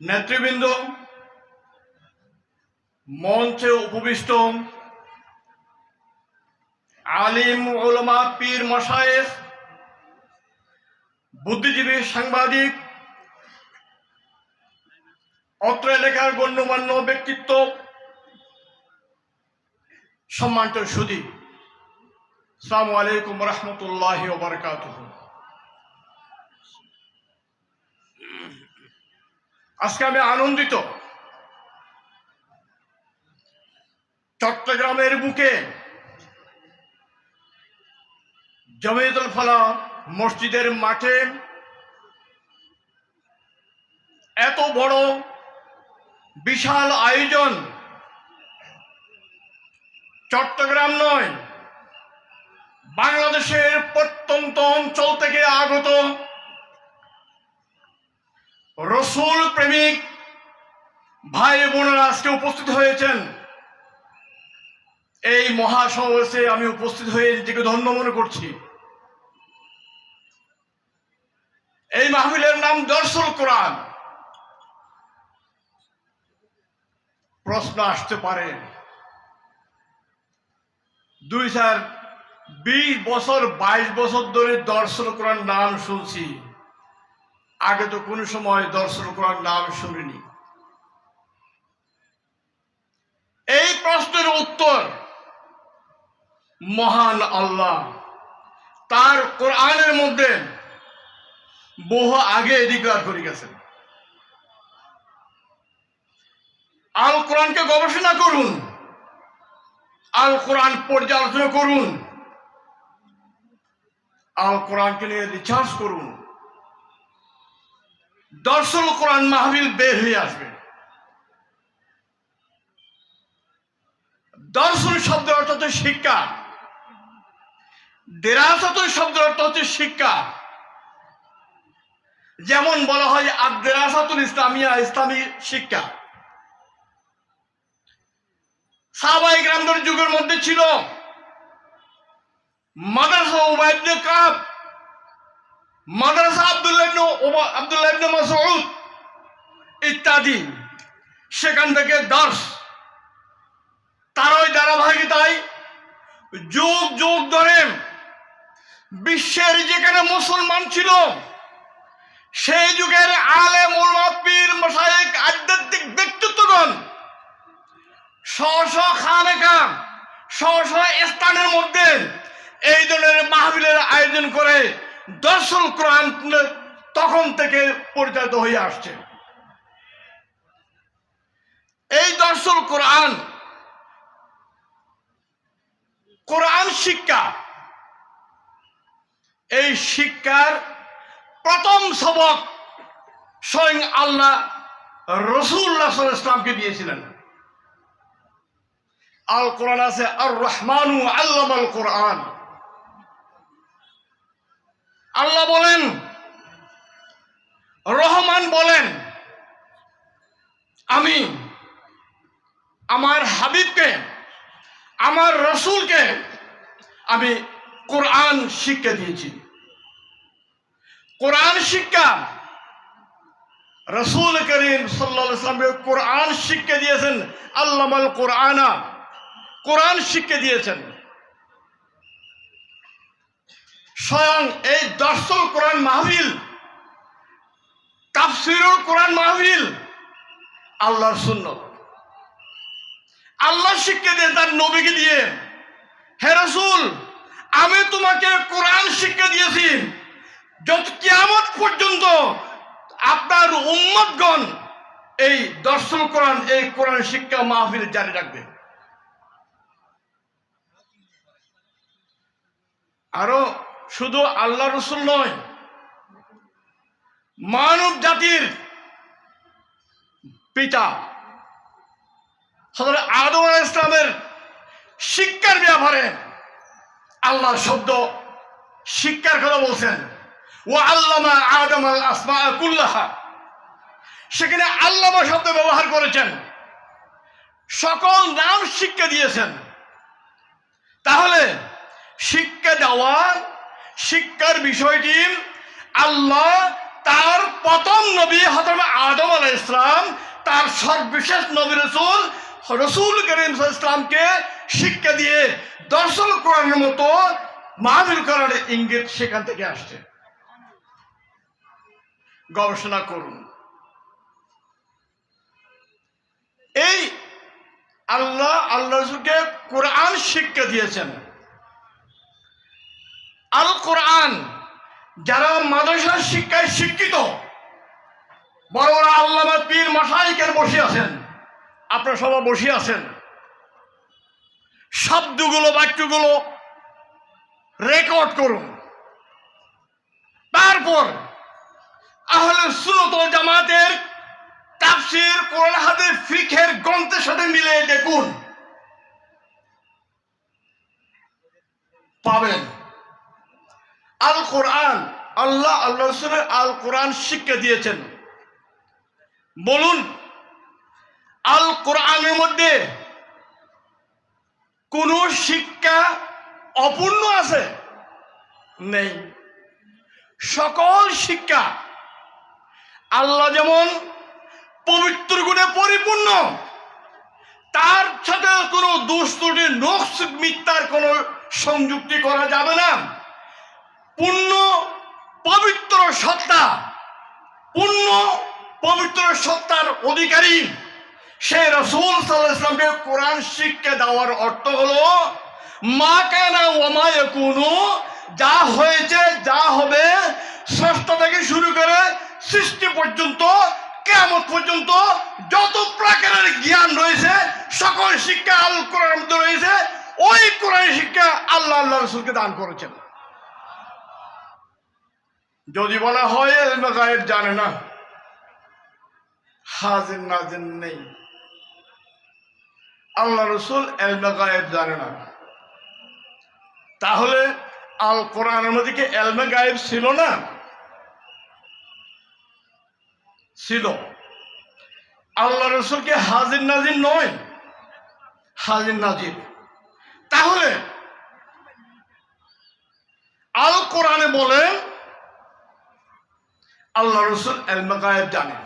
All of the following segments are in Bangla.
নেতৃবৃন্দ, মঞ্চে উপবিষ্ট আলিম ওলমা পীর মশায়েখ, বুদ্ধিজীবী সাংবাদিক, অত্র এলাকার গণ্যমান্য ব্যক্তিত্ব, সম্মানিত সুদী সালামু আলাইকুম রহমতুল্লাহ বারকাত আজকে আমি আনন্দিত। চট্টগ্রামের বুকে জমিয়তুল ফালা মসজিদের মাঠে এত বড় বিশাল আয়োজন চট্টগ্রাম নয়, বাংলাদেশের প্রত্যন্ত অঞ্চল থেকে আগত রসুল প্রেমিক ভাই বোনেরা আজকে উপস্থিত হয়েছেন। এই মহাসমাবেশে আমি উপস্থিত হয়ে নিজেকে ধন্য মনে করছি। এই মাহফিলের নাম দর্শন কোরআন। প্রশ্ন আসতে পারে। দুই হাজার বিশ বছর, বাইশ বছর ধরে দর্শন কোরআন নাম শুনছি। আগে তো কোনো সময় দর্শন কোরআন নাম শুনিনি। এই প্রশ্নের উত্তর মহান আল্লাহ। তার কোরআনের মধ্যে বহু আগে ডিক্লার করে গেছেন। আল কোরআনকে গবেষণা করুন। আল কোরআন পর্যালোচনা করুন। আল কোরআনকে নিয়ে রিচার্জ করুন। দর্শন কোরআন মাহবিল বের হয়ে আসবে। দর্শন শব্দের অর্থ হচ্ছে শিক্ষা। দেরাসত শব্দের অর্থ হচ্ছে শিক্ষা। যেমন বলা হয় আর আদেরাসাতুল ইসলামিয়া, ইসলামী শিক্ষা। সাহাবাই গ্রামদের যুগের মধ্যে ছিল মাদ্রাসা উবাইদ কাব। মাদ্রাসা আব্দুল্লাহ আব্দুল্লাহ ইত্যাদি। সেখান থেকে দর্শ। তার ওই ধারাবাহিকতায় যুগ যুগ ধরে বিশ্বের যেখানে মুসলমান ছিল, সেই যুগের আলে মোল্লা পীর মশাইক আধ্যাত্মিক ব্যক্তিত্বগণ স্ব খানেকা স্ব স্থানের মধ্যে এই ধরনের মাহবিলের আয়োজন করে দর্শন কোরআন তখন থেকে পরিচালিত হয়ে আসছে। এই দর্শন কোরআন কোরআন শিক্ষা, এই শিক্ষার প্রথম সবক স্বয়ং আল্লাহ রসুল্লাহ ইসলামকে দিয়েছিলেন। আল কোরআন আছে আর রহমানু আল্লাহ আল কোরআন। আল্লাহ বলেন, রহমান বলেন, আমি আমার হাবিবকে, আমার রসুলকে আমি কোরআন শিক্ষা দিয়েছি। কোরআন শিক্ষা, রসুল করিম সাল্লামকে কোরআন শিক্ষা দিয়েছেন, আল্লামাল কোরআনা, কোরআন শিক্ষা দিয়েছেন। স্বয়ং এই দর্শন কোরআন মাহবিল তাফসিরুল কোরআন মাহবিল আল্লাহর সুন্নত। আল্লাহ শিক্ষা দিয়ে তার নবীকে দিয়ে, হে রসুল, আমি তোমাকে কোরআন শিক্ষা দিয়েছি। যত কিয়ামত পর্যন্ত আপনার উম্মতগণ এই দর্শন কোরআন, এই কোরআন শিক্ষা মাহফিল জারি রাখবে। আরও শুধু আল্লাহ রসুল নয়, মানব জাতির পিতা আদম আলাইহিস ইসলামের শিক্ষার ব্যাপারে আল্লাহ শব্দ শিক্ষার কথা বলছেন। ও আল্লামা আদম আল আসমা সেখানে আল্লামা শব্দ ব্যবহার করেছেন। সকল নাম শিক্ষা দিয়েছেন। তাহলে শিক্ষা দেওয়ার শিক্ষার বিষয়টি আল্লাহ তার প্রথম নবী হজরত আদম আলাহ ইসলাম তার সর্ববিশেষ নবী রসুল রসুল করিম ইসলামকে শিক্ষা দিয়ে দর্শন কোরআনের মতো মাহবিল করার ইঙ্গিত সেখান থেকে আসছে। গবেষণা করুন। এই আল্লাহ আল্লাহ রসুলকে কোরআন শিক্ষা দিয়েছেন। আল কোরআন যারা মাদ্রাসার শিক্ষায় শিক্ষিত বড় বড় পীর মশাইকের বসে আছেন, আপনারা সবাই বসে আছেন। শব্দগুলো, বাক্যগুলো রেকর্ড করুন। তারপর আহলে ওয়াল জামাতের তাফসির, কোরআন ফিখের গ্রন্থের সাথে মিলে দেখুন। পাবেন। আল কোরআন আল্লাহ আল্লাহ রসুলের আল কোরআন শিক্ষা দিয়েছেন। বলুন আল কোরআনের মধ্যে কোন শিক্ষা অপূর্ণ আছে? নেই। সকল শিক্ষা আল্লাহ যেমন পবিত্র গুণে পরিপূর্ণ, তার সাথে কোনো দুস্তুটি নকশ মিথ্যার কোনো সংযুক্তি করা যাবে না। পূর্ণ পবিত্র সত্তা, পূর্ণ পবিত্র সত্তার অধিকারী। সে রসুল সাল্লাহ কোরআন শিখকে দেওয়ার অর্থ হলো, মা কেনা ওমায় কোনো যা হয়েছে, যা হবে, ষষ্ঠ থেকে শুরু করে সৃষ্টি পর্যন্ত কেমন পর্যন্ত যত প্রকারের জ্ঞান রয়েছে, সকল শিক্ষা আল কোরআন রয়েছে, ওই কোরআন শিক্ষা আল্লাহ আল্লাহ রসুলকে দান করেছেন। যদি বলা হয় এলমে গায়েব জানে না। হাজির নাজির নেই। আল্লাহ রসুল এলমে গায়েব জানে না। তাহলে আল কোরআনের মধ্যে এলমে গায়েব ছিল না? ছিল। আল্লাহ রসুল কি হাজির নাজির নয়? হাজির নাজির। তাহলে আল কোরআনে বলেন আল্লাহ রসুল এলমে গায়েব জানেন।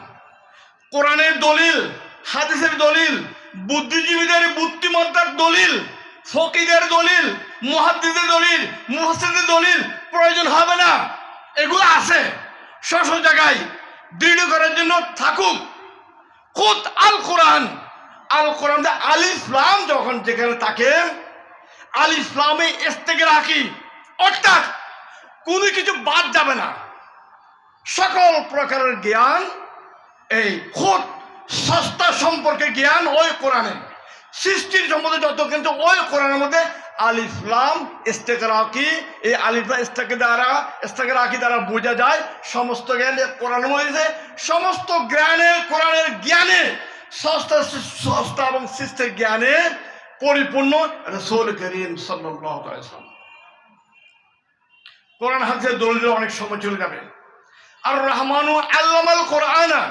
কোরআনের দলিল, হাদিসের দলিল, বুদ্ধিজীবীদের বুদ্ধিমত্তার দলিল, ফকিদের দলিল মুহাদ্দিদের দলিল মুহাসিদের দলিল প্রয়োজন হবে না। এগুলো আছে। শশ জায়গায় দৃঢ় করার জন্য থাকুক। খুদ আল কোরআন। আল কোরআন আল ইসলাম যখন যেখানে থাকে, আল ইসলামে এস্তেকে রাখি অর্থাৎ কোনো কিছু বাদ যাবে না। সকল প্রকারের জ্ঞান, এই খোদ সস্তা সম্পর্কে জ্ঞান ওই কোরআনে। সৃষ্টির সম্বন্ধে যত কিন্তু ওই কোরআনের মধ্যে আল ইসলাম ইস্তেকরাকি এই আলিফা ইস্তেকে দ্বারা ইস্তেকরাকি দ্বারা বোঝা যায় সমস্ত জ্ঞান কোরআন মধ্যে সমস্ত জ্ঞানে, কোরআনের জ্ঞানে, সস্তা সস্তা এবং সৃষ্টির জ্ঞানে পরিপূর্ণ রসুল করিম সাল্লাম কোরআন হাদিসের দলিল অনেক সময় চলে যাবে। আর রহমানু আল্লামাল কোরআনা।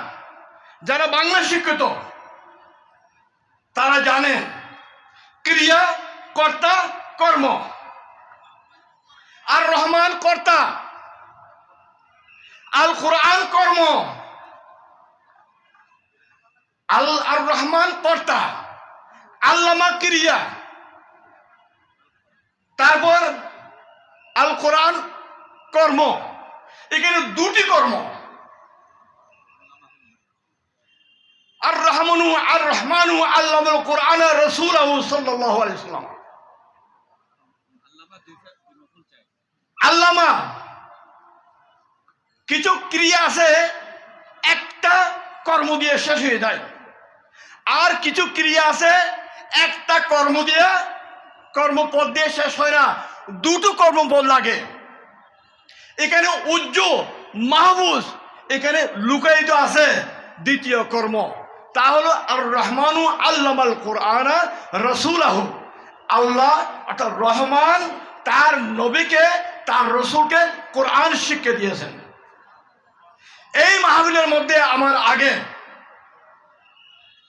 যারা বাংলা শিক্ষিত, তারা জানে, ক্রিয়া কর্তা কর্ম। আর রহমান কর্তা আল কোরআন কর্ম। আল আর রহমান কর্তা, আল্লামা ক্রিয়া। তারপর আল কোরআন কর্ম। এখানে দুটি কর্ম। আর রহমানু আর রহমানু আল্লাহ কোরআন রসুল সাল্লাহ আলাইসাল্লাম আল্লামা কিছু ক্রিয়া আছে একটা কর্ম দিয়ে শেষ হয়ে যায়। আর কিছু ক্রিয়া আছে একটা কর্ম দিয়ে কর্মপদ দিয়ে শেষ হয় না। দুটো কর্মপদ লাগে। এখানে উজ্জ মাহবুজ এখানে লুকায়িত আছে দ্বিতীয় কর্ম। তা হলো আর রহমানু আল্লামাল কোরআনা রসুলাহ। আল্লাহ অর্থাৎ রহমান, তার নবীকে, তার রসুলকে কোরআন শিক্ষা দিয়েছেন। এই মাহবিলের মধ্যে আমার আগে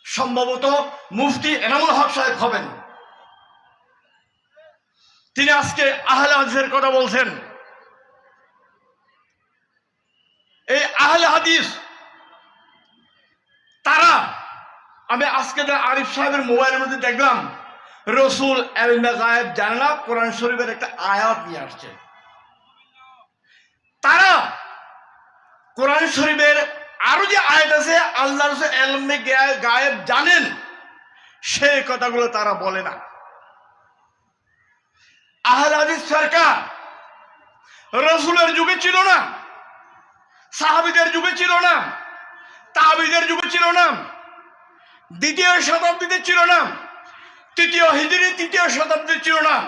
সম্ভবত মুফতি এনামুল হক সাহেব হবেন। তিনি আজকে আহলে হাদিসের কথা বলছেন। এই আহলে হাদিস, তারা, আমি আজকে আরিফ সাহেবের মোবাইলের মধ্যে দেখলাম, রসুল গায়েব জানে না, কোরআন শরীফের একটা আয়াত নিয়ে আসছে। তারা কোরআন শরীফের আরও যে আয়াত আছে, আল্লাহ রসুল এলমে গায়েব জানেন, সেই কথাগুলো তারা বলে না। আহল হাদিস সরকার, রসুলের যুগে ছিল না সাহাবিদের যুগে ছিল না। তাবিদের যুগে ছিল না। দ্বিতীয় শতাব্দীতে ছিল না। তৃতীয় হিজরি তৃতীয় শতাব্দী ছিল না।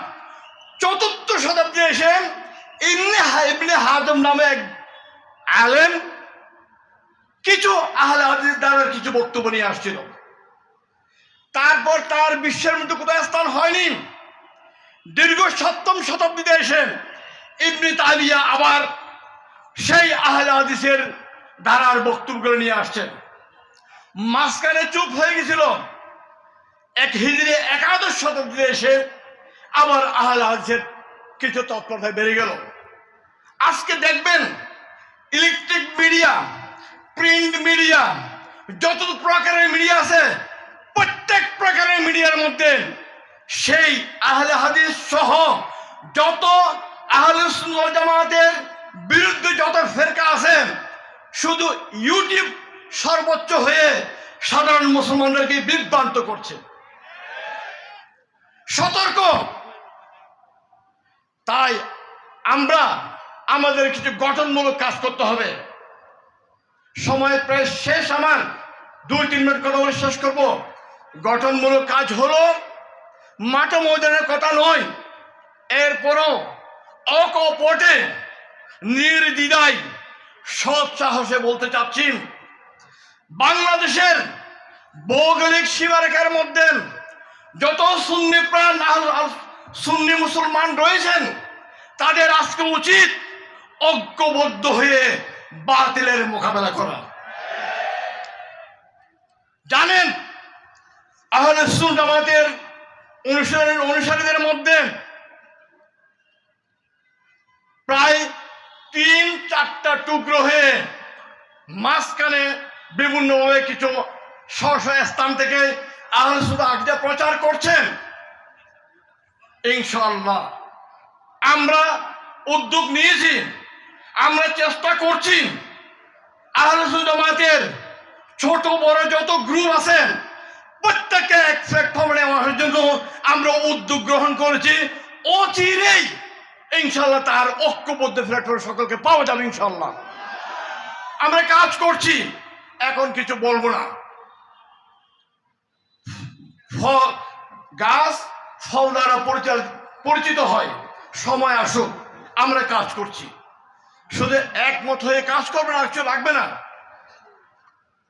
চতুর্থ শতাব্দী এসে ইবনে ইবনে হাজম নামে এক আলেম কিছু আহলে হাদিস দ্বারা কিছু বক্তব্য নিয়ে আসছিল। তারপর তার বিশ্বের মধ্যে কোথায় স্থান হয়নি। দীর্ঘ সপ্তম শতাব্দীতে এসে ইবনে তালিয়া আবার সেই আহলে হাদিসের ধারার বক্তব্যগুলো নিয়ে আসছেন। মাঝখানে চুপ হয়ে গেছিল। এক হিজড়ি একাদশ শতাব্দীতে এসে আবার আহলে হাদিসের কিছু তৎপরতা বেড়ে গেল। আজকে দেখবেন ইলেকট্রিক মিডিয়া, প্রিন্ট মিডিয়া, যত প্রকারের মিডিয়া আছে, প্রত্যেক প্রকারের মিডিয়ার মধ্যে সেই আহলে হাদিস সহ যত আহলে জামাতের বিরুদ্ধে যত ফেরকা আছে শুধু ইউটিউব সর্বোচ্চ হয়ে সাধারণ মুসলমানদেরকে বিভ্রান্ত করছে। সতর্ক। তাই আমরা আমাদের কিছু গঠনমূলক কাজ করতে হবে। সময় প্রায় শেষ আমার। দুই, তিন মিনিট কথা বলে শেষ করব। গঠনমূলক কাজ হলো, মাঠ ময়দানের কথা নয়, এরপরও অকপটে নির্দ্বিধায় সৎ সাহসে বলতে চাচ্ছি, বাংলাদেশের ভৌগোলিক সীমারেখার মধ্যে যত সুন্নি প্রাণ সুন্নি মুসলমান রয়েছেন, তাদের আজকে উচিত ঐক্যবদ্ধ হয়ে বাতিলের মোকাবেলা করা। জানেন আহলে জামাতের অনুসারী অনুসারীদের মধ্যে প্রায় তিন চারটা টুকরো হয়ে মাঝখানে বিভিন্নভাবে কিছু স্ব স্থান থেকে আহলে সুন্নাহ আকিদা প্রচার করছেন। ইনশাআল্লাহ। আমরা উদ্যোগ নিয়েছি, আমরা চেষ্টা করছি। আহলে সুন্নাহ জামাতের ছোট, বড় যত গ্রুপ আছেন প্রত্যেককে এক প্ল্যাটফর্মে নেওয়ার জন্য আমরা উদ্যোগ গ্রহণ করেছি। অচিরেই ইনশাল্লাহ তার ঐক্যবদ্ধ প্ল্যাটফর্ম সকলকে পাওয়া যাবে ইনশাল্লাহ। আমরা কাজ করছি, এখন কিছু বলব না। ফল, গাছ, ফল দ্বারা পরিচিত হয়। সময় আসুক, আমরা কাজ করছি। শুধু একমত হয়ে কাজ করবে না কিছু লাগবে না।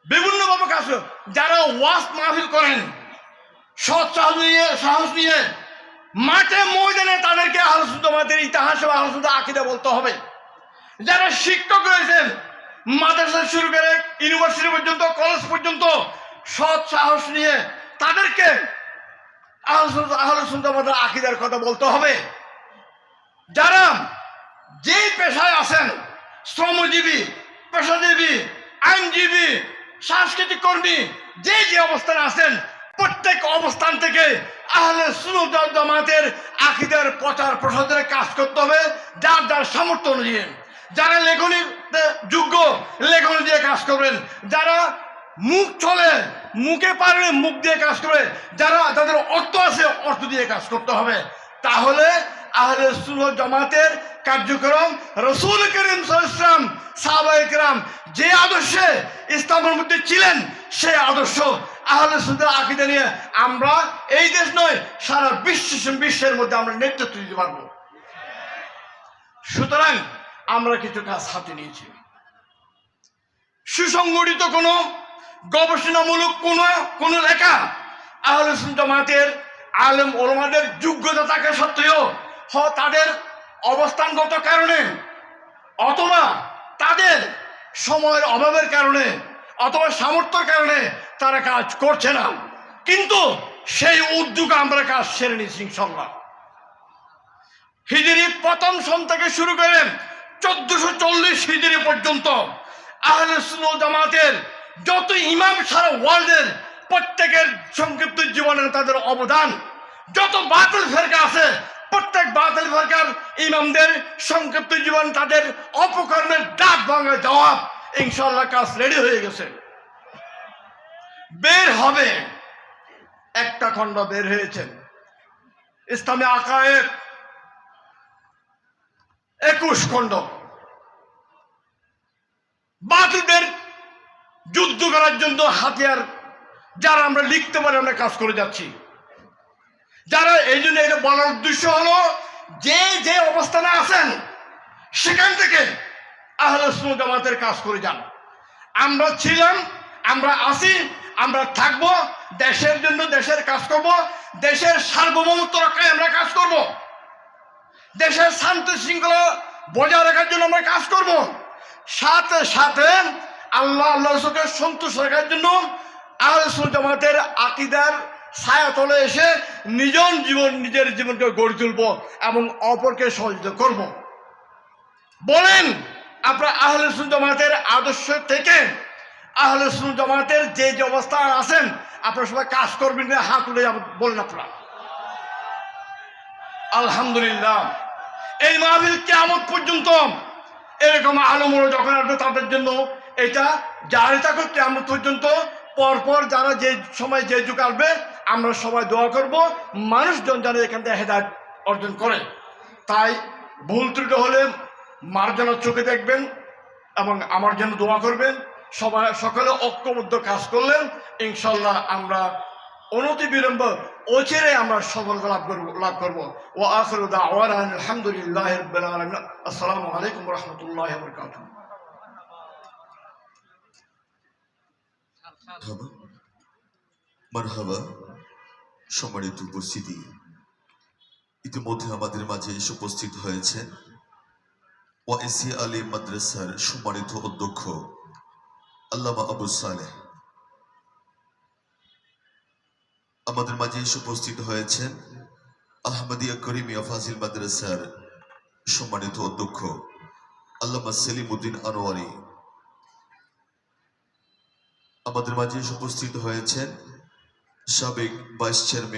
বিভিন্নভাবে কাজ। যারা ওয়াস মাহফিল করেন, সৎ সাহস নিয়ে সাহস নিয়ে মাঠে ময়দানে তাদেরকে আলোচনাদের ইতিহাস এবং আলোচনা আকিদা বলতে হবে। যারা শিক্ষক রয়েছেন মাদ্রাসা শুরু করে ইউনিভার্সিটি পর্যন্ত কলেজ পর্যন্ত সৎ সাহস নিয়ে তাদেরকে আলোচনা আকিদার কথা বলতে হবে। যারা যেই পেশায় আছেন, শ্রমজীবী, পেশাজীবী, আইনজীবী, সাংস্কৃতিক কর্মী, যে যে অবস্থানে আছেন প্রত্যেক অবস্থান থেকে আহলে ওয়াল জামাতের আকিদের প্রচার প্রসারের কাজ করতে হবে, যার যার সামর্থ্য অনুযায়ী। যারা লেখনী যোগ্য, লেখনী দিয়ে কাজ করবেন। যারা মুখ চলে, মুখে পারলে মুখ দিয়ে কাজ করে। যারা যাদের অর্থ আছে, অর্থ দিয়ে কাজ করতে হবে। তাহলে আহলে সুন্নাত জামাতের কার্যক্রম রসুল করিম সাল্লাম সাহাবাহাম যে আদর্শে ইসলামের মধ্যে ছিলেন, সেই আদর্শ আহলে সুন্দর আকিদা নিয়ে আমরা এই দেশ নয়, সারা বিশ্ব বিশ্বের মধ্যে আমরা নেতৃত্ব দিতে পারব। সুতরাং আমরা কিছু কাজ হাতে নিয়েছি। সুসংগঠিত কোনো, গবেষণামূলক কোনো কোনো লেখা আহলে সুন্নাত জামাতের আলেম ওলমাদের যোগ্যতা থাকা সত্ত্বেও হ, তাদের অবস্থানগত কারণে অথবা তাদের সময়ের অভাবের কারণে অথবা সামর্থ্যের কারণে তারা কাজ করছে না। কিন্তু সেই উদ্যোগে আমরা কাজ সেরে নিয়েছি ইনশাল্লাহ হিজরি প্রথম সন থেকে শুরু করে চোদ্দশো চল্লিশ হিজরি পর্যন্ত আহলে জামাতের যত ইমাম সারা ওয়ার্ল্ডের প্রত্যেকের সংক্ষিপ্ত জীবনের তাদের অবদান, যত বাতিল ফেরকা আছে, প্রত্যেক বাতিল ফেরকার ইমামদের সংক্ষিপ্ত জীবন তাদের অপকর্মের ডাক ভাঙা জবাব ইনশাল্লাহ কাজ রেডি হয়ে গেছে। বের হবে। একটা খণ্ড বের হয়েছেন। ইসলামী আকায়ের একুশ খণ্ড। বাতিলদের যুদ্ধ করার জন্য হাতিয়ার যারা আমরা লিখতে পারি, আমরা কাজ করে যাচ্ছি। যারা এই জন্য এটা বলার উদ্দেশ্য হলো, যে যে অবস্থানে আছেন, সেখান থেকে আহলে জামাতের কাজ করে যান। আমরা ছিলাম, আমরা আছি আমরা থাকব, দেশের জন্য দেশের কাজ করব, দেশের সার্বভৌমত্ব রক্ষায় আমরা কাজ করব। দেশের শান্তি শৃঙ্খলা বজায় রাখার জন্য আমরা কাজ করব। সাথে সাথে আল্লাহ আল্লাহ রসুলকে সন্তুষ্ট রাখার জন্য সুন্নাত জামাতের আকিদার ছায়া তলে এসে নিজন জীবন, নিজের জীবনকে গড়ে তুলব এবং অপরকে সহযোগিতা করব। বলেন, আপনার আহলে জামাতের আদর্শ থেকে আহলে সুন জামাতের যে যে অবস্থান আছেন, আপনারা সবাই কাজ করবেন হাত তুলে বলেন আপনারা। আলহামদুলিল্লাহ। এই মাহফিল কেমন পর্যন্ত এরকম আলমরা যখন আসবে তাদের জন্য, এটা জারি থাকুক কেমন পর্যন্ত। পরপর যারা যে সময় যে যুগ আসবে, আমরা সবাই দোয়া করব, মানুষজন যেন এখান থেকে হেদায়ত অর্জন করে। তাই ভুল ত্রুটি হলে মার্জনার চোখে দেখবেন এবং আমার জন্য দোয়া করবেন। সবাই সকলে ঐক্যবদ্ধ কাজ করলেন, ইনশাল্লাহ আমরা অনতি বিলম্ব অচিরে আমরা সফলতা লাভ করব লাভ করব। ও আখরু আলহামদুলিল্লাহ আসসালামু আলাইকুম রাহমাতুল্লাহি মারহাবা সম্মানিত উপস্থিতি। ইতিমধ্যে আমাদের মাঝে এসে উপস্থিত হয়েছেন ওয়াইসি আলী মাদ্রাসার সম্মানিত অধ্যক্ষ আল্লামা আবু সালেহ। আমাদের মাঝে এসে উপস্থিত হয়েছেন আহমদিয়া করিমিয়া ফাজিল মাদ্রাসার সম্মানিত অধ্যক্ষ আল্লামা সেলিম উদ্দিন আনোয়ারি। আমাদের মাঝে উপস্থিত হয়েছেন সাবেক ভাইস চেয়ারম্যান